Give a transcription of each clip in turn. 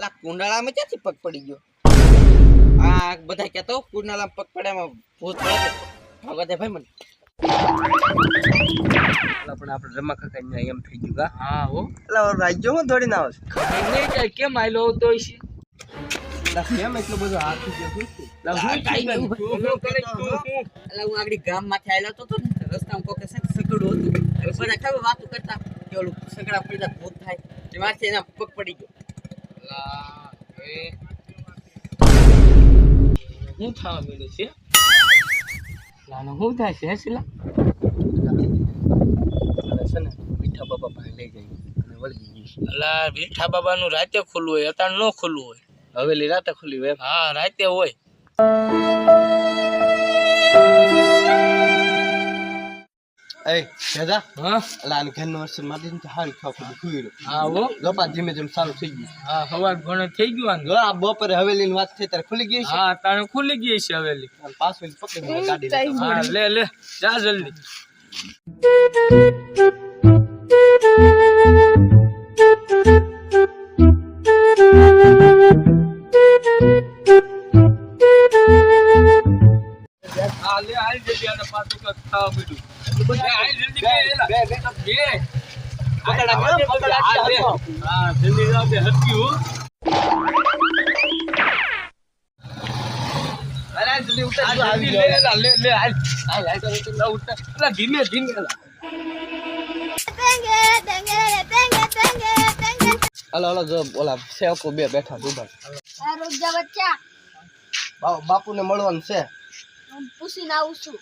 લા કુંડાળામાં ક્યાંથી પગ પડી ગયો? આ બધા કહેતો કુંડાળામાં પગ પડ્યામાં ભૂત પડે છે. ભાઈ મને. અલા પણ આપણે રમા કાકા ને એમ થઈ ગયું હા? હો અલા રાજ્યો હું દોડીને આવે છે. નહીં જાય કેમ આવેલો તો છે. કેમ એટલો બધો હાથ ગયો શું હું તું એટલે આગળ ગામમાંથી આવેલો હતો ને. રસ્તામાં કોકે સગડું હતું. બધા ખબર વાતો કરતા કે ઓલું સગડા પડી જાય ભૂત થાય. એમાંથી એના પગ પડી ગયો. હું થવા મળ્યું છે? લાનો હું થાય છે હસીલા અને છે ને મીઠા બાબા પાસે લઈ જાય. અને વળગી ગઈ અલા બેઠા બાબાનું રાતે ખુલ્લું હોય અત્યારે ન ખુલ્લું હોય. હવેલી રાતે ખુલ્લી હોય હા રાતે હોય. એ દાદા હા અલા આને ઘરનું વર્ષ મારી તો હારી ખાવ બધું ખુઈ રહ્યું હા હો ગપા ધીમે ધીમે સારું થઈ ગયું હા સવાર ઘણો થઈ ગયું. જો આ બપોરે હવેલીની વાત થઈ ત્યારે ખુલી ગઈ છે હા તારે ખુલી ગઈ છે હવેલી પાછું પકડી ગાડી હા લે લે જા જલ્દી ધીમે ધીમે હલો હાલો હાલો જો ઓલા સેવકો બે બેઠા ડૂબા રોજા બચ્ચા બાપુ ને મળવાનું છે. પૂછીને આવું છું.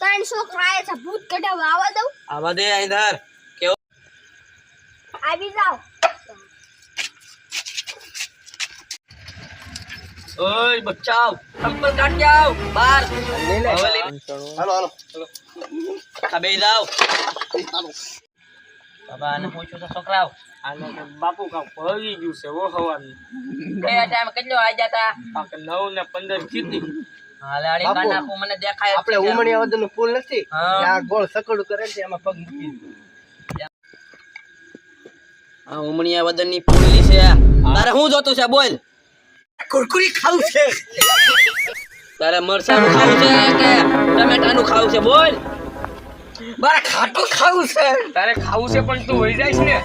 ત્રણ છોકરા એ છે. ભૂત કઢાવવા આવવા દઉં. આવવા દે આઈધર કેવો? આવી જાઓ. ઓય બચ્ચાઓ. ચંપલ કાઢ કે આવ. બાર. હવેલી હાલો હાલો. આ બે જાવ બાબા ને પૂછ્યું તો છોકરાઓ. આને બાપુ કામ ભરી ગયું છે ઓ હવાનું. કયા ટાઈમ કેટલો આ જતા નવ ને પંદર કીધી. મને દેખાય આપણે ઉમણિયા વદનનું પુલ નથી. હા. ગોળ સકડું કરે છે એમાં પગ મૂકી આ ઉમણિયા વદનની પુલની છે. તારે શું જોતું છે બોલ? કુરકુરી ખાવું છે. તારે મરચાનું ખાવું છે કે ટમેટાનું ખાવું છે બોલ? મારે ખાટું ખાવું છે. તારે ખાવું છે પણ તું જાય ને?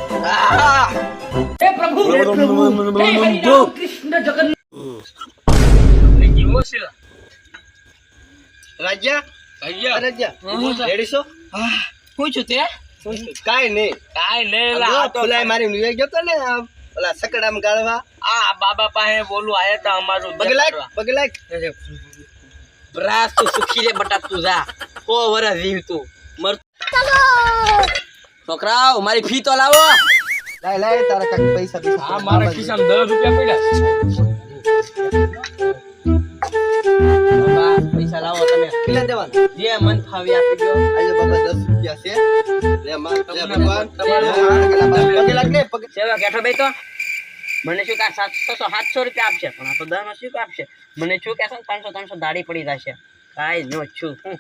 છે? રાજ્યા? અહીંયા. રાજ્યા. રેડી છો શું છું? તે કાઈ નહીં. કાઈ નહીં ફુલાઈ મારી ગયો તો ને ઓલા સકડામ ગાળવા. આ બાબા પાસે બોલું આયા તા અમારું પગલાક દેખાડવા. પગલાક બ્રાસ તું સુખી રે બટા તું જા. કો વરસ જીવ તું? મર છોકરાઓ મારી ફી તો લાવો. લાય લાય તારા કાક પૈસા પૈસા મારા ખિસ્સામાં 10 રૂપિયા પડ્યા. ફાવી આપી દો આજે બાબા દસ રૂપિયા છે લે માર ભગવાન તમારું તમારું પગલાક ને પગ સેવા કેઠો ભાઈ તો મને શું કે સાતસો સાતસો રૂપિયા આપશે પણ આ તો દસ શું કે આપશે મને શું કે પાંચસો ત્રણસો દાડી પડી જશે કાંઈ નો છું હું